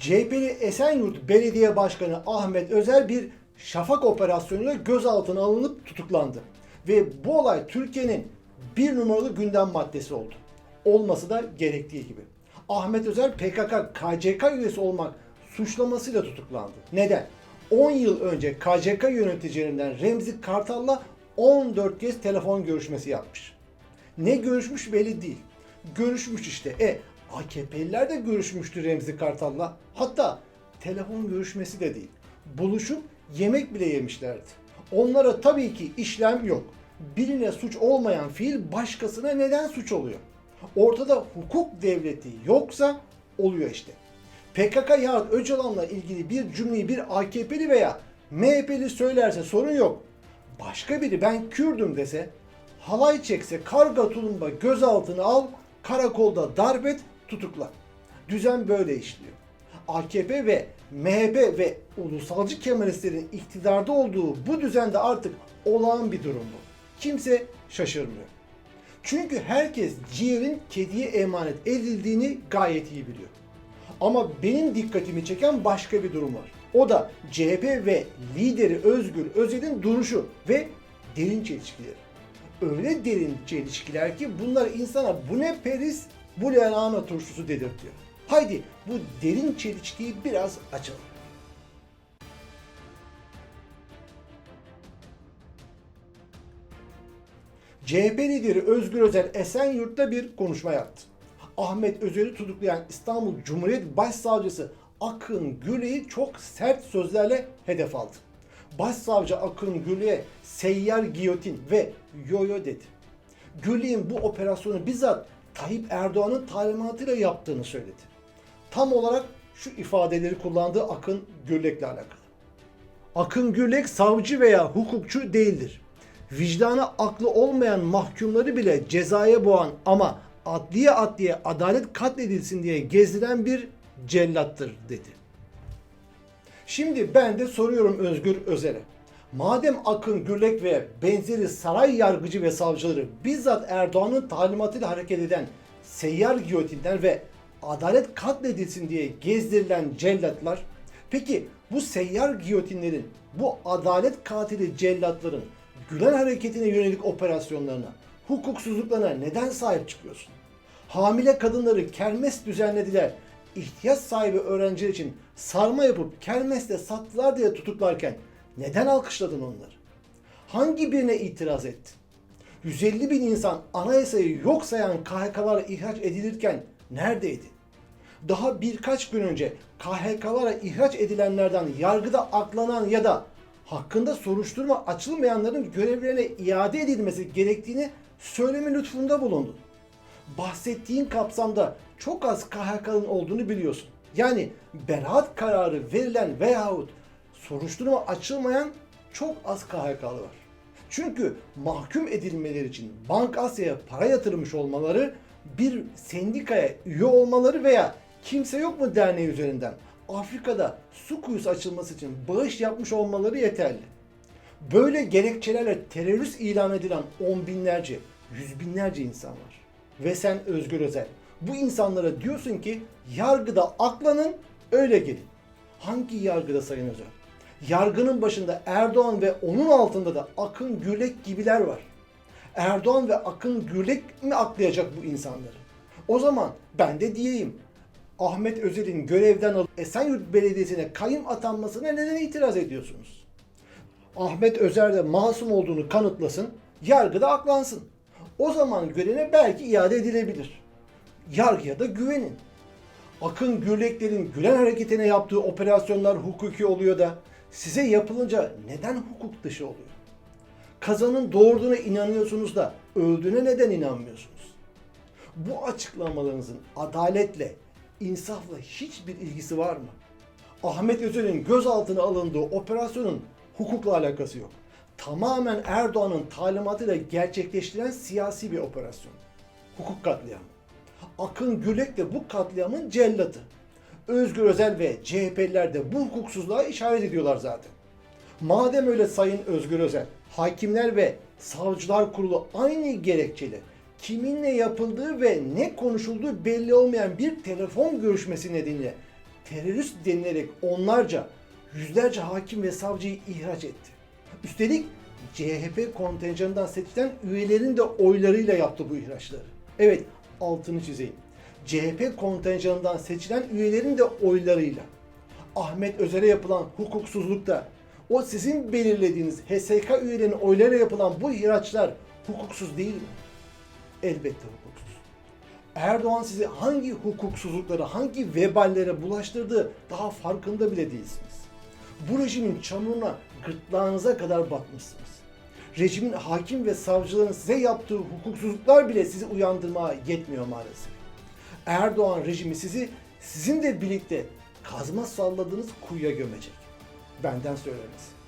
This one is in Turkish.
CHP'li Esenyurt Belediye Başkanı Ahmet Özer bir şafak operasyonuyla gözaltına alınıp tutuklandı. Ve bu olay Türkiye'nin bir numaralı gündem maddesi oldu. Olması da gerektiği gibi. Ahmet Özer PKK KCK üyesi olmak suçlamasıyla tutuklandı. Neden? 10 yıl önce KCK yöneticilerinden Remzi Kartal'la 14 kez telefon görüşmesi yapmış. Ne görüşmüş belli değil. Görüşmüş işte. E AKP'liler de görüşmüştü Remzi Kartal'la. Hatta telefon görüşmesi de değil. Buluşup yemek bile yemişlerdi. Onlara tabii ki işlem yok. Birine suç olmayan fiil başkasına neden suç oluyor? Ortada hukuk devleti yoksa oluyor işte. PKK yahut Öcalan'la ilgili bir cümleyi bir AKP'li veya MHP'li söylerse sorun yok. Başka biri ben Kürdüm dese, halay çekse karga tulumba gözaltına al, karakolda darp et, tutukla. Düzen böyle işliyor. AKP ve MHP ve ulusalcı Kemalistlerin iktidarda olduğu bu düzende artık olağan bir durum bu. Kimse şaşırmıyor. Çünkü herkes ciğerin kediye emanet edildiğini gayet iyi biliyor. Ama benim dikkatimi çeken başka bir durum var. O da CHP ve lideri Özgür Özel'in duruşu ve derin çelişkileri. Öyle derin çelişkiler ki bunlar insana bu ne peris bu ne lahana turşusu dedirtiyor. Haydi bu derin çelişkiyi biraz açalım. CHP lideri Özgür Özel Esenyurt'ta bir konuşma yaptı. Ahmet Özel'i tutuklayan İstanbul Cumhuriyet Başsavcısı Akın Güley'i çok sert sözlerle hedef aldı. Başsavcı Akın Güley'e seyyar giyotin ve yoyo dedi. Güley'in bu operasyonu bizzat Tayyip Erdoğan'ın talimatıyla yaptığını söyledi. Tam olarak şu ifadeleri kullandığı Akın Gürlek'le alakalı. Akın Gürlek savcı veya hukukçu değildir. Vicdanı aklı olmayan mahkumları bile cezaya boğan ama adliye adliye adalet katledilsin diye gezdiren bir cellattır dedi. Şimdi ben de soruyorum Özgür Özel'e. Madem Akın Gürlek ve benzeri saray yargıcı ve savcıları bizzat Erdoğan'ın talimatıyla hareket eden seyyar giyotinler ve adalet katledilsin diye gezdirilen cellatlar, peki bu seyyar giyotinlerin, bu adalet katili cellatların Gülen hareketine yönelik operasyonlarına, hukuksuzluklarına neden sahip çıkıyorsun? Hamile kadınları kermes düzenlediler. İhtiyaç sahibi öğrenciler için sarma yapıp kermeste sattılar diye tutuklarken neden alkışladın onları? Hangi birine itiraz ettin? 150 bin insan anayasayı yok sayan KHK'lara ihraç edilirken neredeydi? Daha birkaç gün önce KHK'lara ihraç edilenlerden yargıda aklanan ya da hakkında soruşturma açılmayanların görevlerine iade edilmesi gerektiğini söyleme lütfunda bulundun. Bahsettiğin kapsamda çok az KHK'nın olduğunu biliyorsun. Yani beraat kararı verilen veyahut soruşturma açılmayan çok az KHK'lı var. Çünkü mahkum edilmeleri için Bank Asya'ya para yatırmış olmaları, bir sendikaya üye olmaları veya kimse yok mu derneği üzerinden Afrika'da su kuyusu açılması için bağış yapmış olmaları yeterli. Böyle gerekçelerle terörist ilan edilen on binlerce, yüz binlerce insan var. Ve sen Özgür Özel, bu insanlara diyorsun ki yargıda aklanın, öyle gelin. Hangi yargıda Sayın Özel? Yargının başında Erdoğan ve onun altında da Akın Gürlek gibiler var. Erdoğan ve Akın Gürlek mi aklayacak bu insanları? O zaman ben de diyeyim. Ahmet Özel'in görevden alıp Esenyurt Belediyesi'ne kayım atanmasına neden itiraz ediyorsunuz? Ahmet Özer de masum olduğunu kanıtlasın, yargıda aklansın. O zaman görevine belki iade edilebilir. Yargıya da güvenin. Akın Gürleklerin Gülen hareketine yaptığı operasyonlar hukuki oluyor da size yapılınca neden hukuk dışı oluyor? Kazanın doğurduğuna inanıyorsunuz da öldüğüne neden inanmıyorsunuz? Bu açıklamalarınızın adaletle, insafla hiçbir ilgisi var mı? Ahmet Özel'in gözaltına alındığı operasyonun hukukla alakası yok. Tamamen Erdoğan'ın talimatıyla gerçekleştirilen siyasi bir operasyon. Hukuk katliamı. Akın Gürlek de bu katliamın cellatı. Özgür Özel ve CHP'liler de bu hukuksuzluğa işaret ediyorlar zaten. Madem öyle Sayın Özgür Özel, hakimler ve savcılar kurulu aynı gerekçeli kiminle yapıldığı ve ne konuşulduğu belli olmayan bir telefon görüşmesi nedeniyle terörist denilerek onlarca, yüzlerce hakim ve savcıyı ihraç etti. Üstelik CHP kontenjanından seçilen üyelerin de oylarıyla yaptı bu ihraçları. Evet, altını çizeyim. CHP kontenjanından seçilen üyelerin de oylarıyla. Ahmet Özer'e yapılan hukuksuzlukta o sizin belirlediğiniz HSK üyelerinin oylarıyla yapılan bu ihraçlar hukuksuz değil mi? Elbette hukuksuz. Erdoğan sizi hangi hukuksuzluklara, hangi veballere bulaştırdığı daha farkında bile değilsiniz. Bu rejimin çamuruna gırtlağınıza kadar batmışsınız. Rejimin hakim ve savcıların size yaptığı hukuksuzluklar bile sizi uyandırmaya yetmiyor maalesef. Erdoğan rejimi sizi sizinle birlikte kazma salladığınız kuyuya gömecek. Benden söylemesi.